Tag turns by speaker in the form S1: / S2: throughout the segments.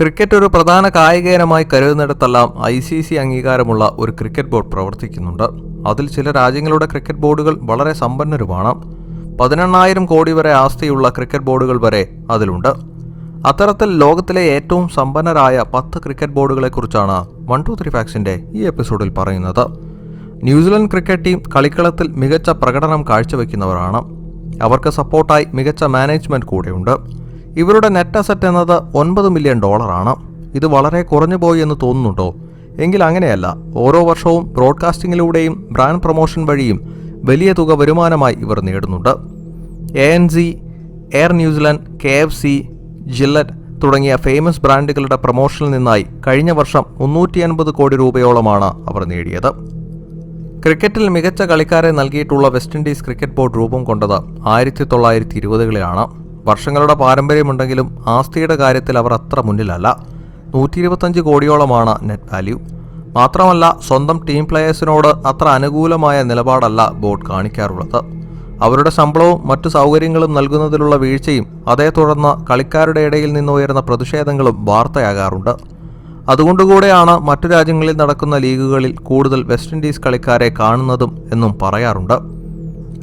S1: Cricket ഒരു പ്രധാന കായിക ഇനമായി കരുതുന്നിടത്തെല്ലാം ഐ സി സി അംഗീകാരമുള്ള ഒരു ക്രിക്കറ്റ് ബോർഡ് പ്രവർത്തിക്കുന്നുണ്ട്. അതിൽ ചില രാജ്യങ്ങളുടെ ക്രിക്കറ്റ് ബോർഡുകൾ വളരെ സമ്പന്നരുമാണ്. പതിനെണ്ണായിരം കോടി വരെ ആസ്തിയുള്ള ക്രിക്കറ്റ് ബോർഡുകൾ വരെ അതിലുണ്ട്. അത്തരത്തിൽ ലോകത്തിലെ ഏറ്റവും സമ്പന്നരായ പത്ത് ക്രിക്കറ്റ് ബോർഡുകളെക്കുറിച്ചാണ് വൺ ടു ത്രീ ഫാക്സിന്റെ ഈ എപ്പിസോഡിൽ പറയുന്നത്. ന്യൂസിലൻഡ് ക്രിക്കറ്റ് ടീം കളിക്കളത്തിൽ മികച്ച പ്രകടനം കാഴ്ചവെക്കുന്നവരാണ്. അവർക്ക് സപ്പോർട്ടായി മികച്ച മാനേജ്മെന്റ് കൂടെയുണ്ട്. ഇവരുടെ നെറ്റ് അസറ്റ് എന്നത് ഒൻപത് മില്യൺ ഡോളറാണ് ഇത് വളരെ കുറഞ്ഞു പോയി എന്ന് തോന്നുന്നുണ്ടോ? എങ്കിൽ അങ്ങനെയല്ല. ഓരോ വർഷവും ബ്രോഡ്കാസ്റ്റിങ്ങിലൂടെയും ബ്രാൻഡ് പ്രൊമോഷൻ വഴിയും വലിയ തുക വരുമാനമായി ഇവർ നേടുന്നുണ്ട്. A N Z air New Zealand K F C Gillette തുടങ്ങിയ ഫേമസ് ബ്രാൻഡുകളുടെ പ്രൊമോഷനിൽ നിന്നായി കഴിഞ്ഞ വർഷം മുന്നൂറ്റി അൻപത് കോടി രൂപയോളമാണ് അവർ നേടിയത്. ക്രിക്കറ്റിൽ മികച്ച കളിക്കാരെ നൽകിയിട്ടുള്ള വെസ്റ്റ് ഇൻഡീസ് ക്രിക്കറ്റ് ബോർഡ് രൂപം കൊണ്ടത് ആയിരത്തി തൊള്ളായിരത്തി ഇരുപതുകളിലാണ് വർഷങ്ങളുടെ പാരമ്പര്യമുണ്ടെങ്കിലും ആസ്തിയുടെ കാര്യത്തിൽ അവർ അത്ര മുന്നിലല്ല. നൂറ്റി ഇരുപത്തഞ്ച് കോടിയോളമാണ് നെറ്റ് വാല്യൂ മാത്രമല്ല സ്വന്തം ടീം പ്ലേയേഴ്സിനോട് അത്ര അനുകൂലമായ നിലപാടല്ല ബോർഡ് കാണിക്കാറുള്ളത്. അവരുടെ ശമ്പളവും മറ്റു സൗകര്യങ്ങളും നൽകുന്നതിലുള്ള വീഴ്ചയും അതേ തുടർന്ന് കളിക്കാരുടെ ഇടയിൽ നിന്ന് പ്രതിഷേധങ്ങളും വാർത്തയാകാറുണ്ട്. അതുകൊണ്ടുകൂടെയാണ് മറ്റു രാജ്യങ്ങളിൽ നടക്കുന്ന ലീഗുകളിൽ കൂടുതൽ വെസ്റ്റ് ഇൻഡീസ് കളിക്കാരെ കാണുന്നതും എന്നും പറയാറുണ്ട്.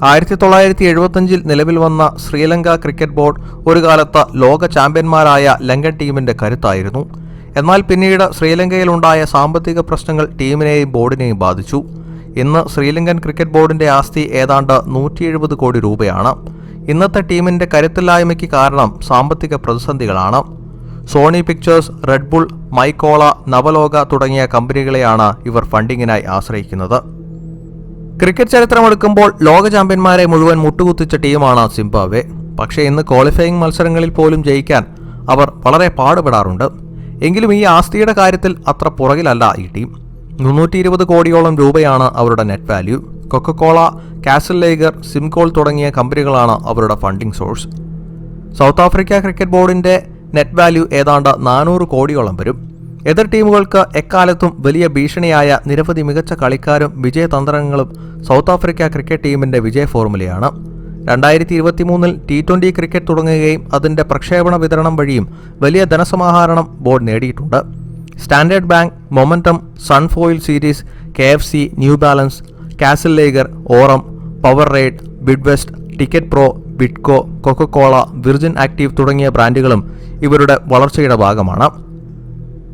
S1: ആയിരത്തി തൊള്ളായിരത്തി എഴുപത്തഞ്ചിൽ നിലവിൽ വന്ന ശ്രീലങ്ക ക്രിക്കറ്റ് ബോർഡ് ഒരു കാലത്ത് ലോക ചാമ്പ്യന്മാരായ ലങ്കൻ ടീമിന്റെ കരുത്തായിരുന്നു. എന്നാൽ പിന്നീട് ശ്രീലങ്കയിലുണ്ടായ സാമ്പത്തിക പ്രശ്നങ്ങൾ ടീമിനെയും ബോർഡിനെയും ബാധിച്ചു. ഇന്ന് ശ്രീലങ്കൻ ക്രിക്കറ്റ് ബോർഡിന്റെ ആസ്തി ഏതാണ്ട് നൂറ്റി എഴുപത് കോടി രൂപയാണ്. ഇന്നത്തെ ടീമിന്റെ കരുത്തില്ലായ്മയ്ക്ക് കാരണം സാമ്പത്തിക പ്രതിസന്ധികളാണ്. സോണി പിക്ചേഴ്സ് റെഡ്ബുൾ മൈക്കോള നവലോക തുടങ്ങിയ കമ്പനികളെയാണ് ഇവർ ഫണ്ടിങ്ങിനായി ആശ്രയിക്കുന്നത്. ക്രിക്കറ്റ് ചരിത്രമെടുക്കുമ്പോൾ ലോക ചാമ്പ്യന്മാരെ മുഴുവൻ മുട്ടുകുത്തിച്ച ടീമാണ് സിംബാബ്വെ. പക്ഷേ ഇന്ന് ക്വാളിഫയിങ് മത്സരങ്ങളിൽ പോലും ജയിക്കാൻ അവർ വളരെ പാടുപെടാറുണ്ട്. എങ്കിലും ഈ ആസ്തിയുടെ കാര്യത്തിൽ അത്ര പുറകിലല്ല ഈ ടീം. മുന്നൂറ്റി ഇരുപത് കോടിയോളം രൂപയാണ് അവരുടെ net value. Coca Cola Castle Lager സിംകോൾ തുടങ്ങിയ കമ്പനികളാണ് അവരുടെ funding source. South Africa cricket ബോർഡിന്റെ നെറ്റ് വാല്യൂ ഏതാണ്ട് നാനൂറ് കോടിയോളം വരും. എതിർ ടീമുകൾക്ക് എക്കാലത്തും വലിയ ഭീഷണിയായ നിരവധി മികച്ച കളിക്കാരും വിജയതന്ത്രങ്ങളും സൗത്ത് ആഫ്രിക്ക ക്രിക്കറ്റ് ടീമിന്റെ വിജയ ഫോർമുലയാണ്. രണ്ടായിരത്തി ഇരുപത്തിമൂന്നിൽ ടി ട്വന്റി ക്രിക്കറ്റ് തുടങ്ങുകയും അതിന്റെ പ്രക്ഷേപണ വിതരണം വഴിയും വലിയ ധനസമാഹരണം ബോർഡ് നേടിയിട്ടുണ്ട്. Standard Bank Momentum Sunfoil Series K F C New Balance Castle Lager aurum Powerade Bidvest ticket pro Bidco Coca Cola Virgin Active തുടങ്ങിയ ബ്രാൻഡുകളും ഇവരുടെ വളർച്ചയുടെ ഭാഗമാണ്.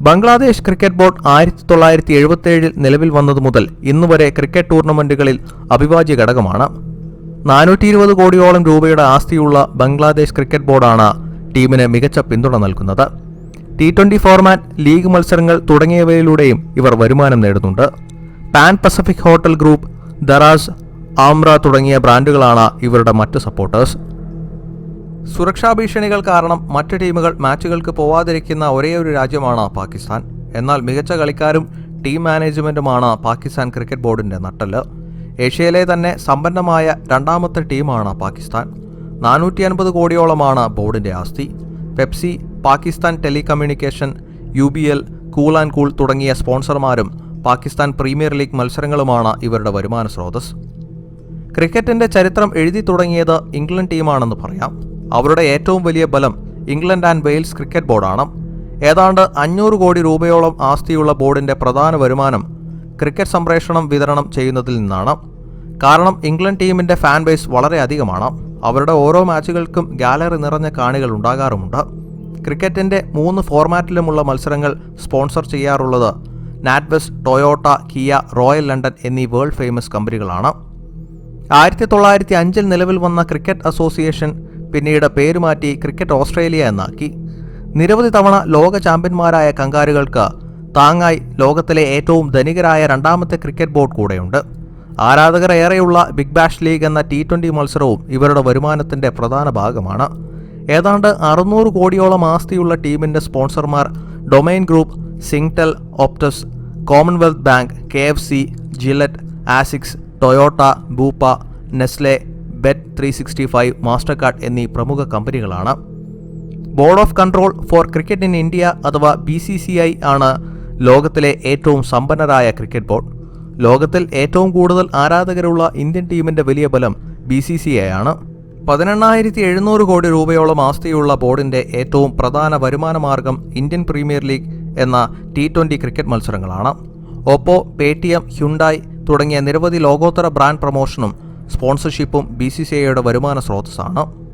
S1: ബംഗ്ലാദേശ് ക്രിക്കറ്റ് ബോർഡ് ആയിരത്തി തൊള്ളായിരത്തി എഴുപത്തേഴിൽ നിലവിൽ വന്നതു മുതൽ ഇന്നുവരെ ക്രിക്കറ്റ് ടൂർണമെന്റുകളിൽ അവിഭാജ്യ ഘടകമാണ്. നാനൂറ്റി ഇരുപത് കോടിയോളം രൂപയുടെ ആസ്തിയുള്ള ബംഗ്ലാദേശ് ക്രിക്കറ്റ് ബോർഡാണ് ടീമിന് മികച്ച പിന്തുണ നൽകുന്നത്. ടി ട്വന്റി ഫോർമാറ്റ് ലീഗ് മത്സരങ്ങൾ തുടങ്ങിയവയിലൂടെയും ഇവർ വരുമാനം നേടുന്നുണ്ട്. Pan Pacific hotel group Daraz ആംറ തുടങ്ങിയ ബ്രാൻഡുകളാണ് ഇവരുടെ മറ്റ് സപ്പോർട്ടേഴ്സ്. സുരക്ഷാ ഭീഷണികൾ കാരണം മറ്റ് ടീമുകൾ മാച്ചുകൾക്ക് പോവാതിരിക്കുന്ന ഒരേ ഒരു രാജ്യമാണ് പാകിസ്ഥാൻ. എന്നാൽ മികച്ച കളിക്കാരും ടീം മാനേജ്മെന്റുമാണ് പാകിസ്ഥാൻ ക്രിക്കറ്റ് ബോർഡിന്റെ നട്ടൽ ഏഷ്യയിലെ തന്നെ സമ്പന്നമായ രണ്ടാമത്തെ ടീമാണ് പാകിസ്ഥാൻ. നാനൂറ്റി അൻപത് കോടിയോളമാണ് ബോർഡിന്റെ ആസ്തി. Pepsi Pakistan telecommunication U B L cool and cool തുടങ്ങിയ സ്പോൺസർമാരും പാകിസ്ഥാൻ പ്രീമിയർ ലീഗ് മത്സരങ്ങളുമാണ് ഇവരുടെ വരുമാന സ്രോതസ് ക്രിക്കറ്റിന്റെ ചരിത്രം എഴുതി തുടങ്ങിയത് ഇംഗ്ലണ്ട് ടീമാണെന്ന് പറയാം. അവരുടെ ഏറ്റവും വലിയ ബലം ഇംഗ്ലണ്ട് ആൻഡ് വെയിൽസ് ക്രിക്കറ്റ് ബോർഡാണ്. ഏതാണ്ട് അഞ്ഞൂറ് കോടി രൂപയോളം ആസ്തിയുള്ള ബോർഡിന്റെ പ്രധാന വരുമാനം ക്രിക്കറ്റ് സംപ്രേഷണം വിതരണം ചെയ്യുന്നതിൽ നിന്നാണ്. കാരണം ഇംഗ്ലണ്ട് ടീമിന്റെ ഫാൻ ബേസ് വളരെ അധികമാണ്. അവരുടെ ഓരോ മാച്ചുകൾക്കും ഗാലറി നിറഞ്ഞ കാണികൾ ഉണ്ടാകാറുമുണ്ട്. ക്രിക്കറ്റിന്റെ മൂന്ന് ഫോർമാറ്റിലുമുള്ള മത്സരങ്ങൾ സ്പോൺസർ ചെയ്യാറുള്ളത് NatWest Toyota Kia Royal London എന്നീ വേൾഡ് ഫേമസ് കമ്പനികളാണ്. ആയിരത്തി തൊള്ളായിരത്തി അഞ്ചിൽ നിലവിൽ വന്ന ക്രിക്കറ്റ് അസോസിയേഷൻ പിന്നീട് പേരുമാറ്റി ക്രിക്കറ്റ് ഓസ്ട്രേലിയ എന്നാക്കി. നിരവധി തവണ ലോക ചാമ്പ്യന്മാരായ കങ്കാരുകൾക്ക് താങ്ങായി ലോകത്തിലെ ഏറ്റവും ധനികരായ രണ്ടാമത്തെ ക്രിക്കറ്റ് ബോർഡ് കൂടെയുണ്ട്. ആരാധകർ ഏറെയുള്ള ബിഗ് ബാഷ് ലീഗ് എന്ന ടി ട്വന്റി മത്സരവും ഇവരുടെ വരുമാനത്തിന്റെ പ്രധാന ഭാഗമാണ്. ഏതാണ്ട് അറുന്നൂറ് കോടിയോളം ആസ്തിയുള്ള ടീമിന്റെ സ്പോൺസർമാർ Domain group Singtel Optus Commonwealth Bank K F C Gillette Asics Toyota Bupa Nestle bet three sixty five Mastercard എന്നീ പ്രമുഖ കമ്പനികളാണ്. Board of control for cricket in India അഥവാ ബി സി സി ഐ ആണ് ലോകത്തിലെ ഏറ്റവും സമ്പന്നരായ ക്രിക്കറ്റ് ബോർഡ്. ലോകത്തിൽ ഏറ്റവും കൂടുതൽ ആരാധകരുള്ള ഇന്ത്യൻ ടീമിന്റെ വലിയ ബലം ബി സി സി ഐ ആണ്. പതിനെണ്ണായിരത്തി എഴുന്നൂറ് കോടി രൂപയോളം ആസ്തിയുള്ള ബോർഡിന്റെ ഏറ്റവും പ്രധാന വരുമാന മാർഗം ഇന്ത്യൻ പ്രീമിയർ ലീഗ് എന്ന ടി ട്വന്റി ക്രിക്കറ്റ് മത്സരങ്ങളാണ്. ഓപ്പോ പേടിഎം ഹ്യുണ്ടായി തുടങ്ങിയ നിരവധി ലോകോത്തര ബ്രാൻഡ് പ്രൊമോഷനും സ്പോൺസർഷിപ്പും ബി സി സി ഐയുടെ വരുമാന സ്രോതസ്സാണ്.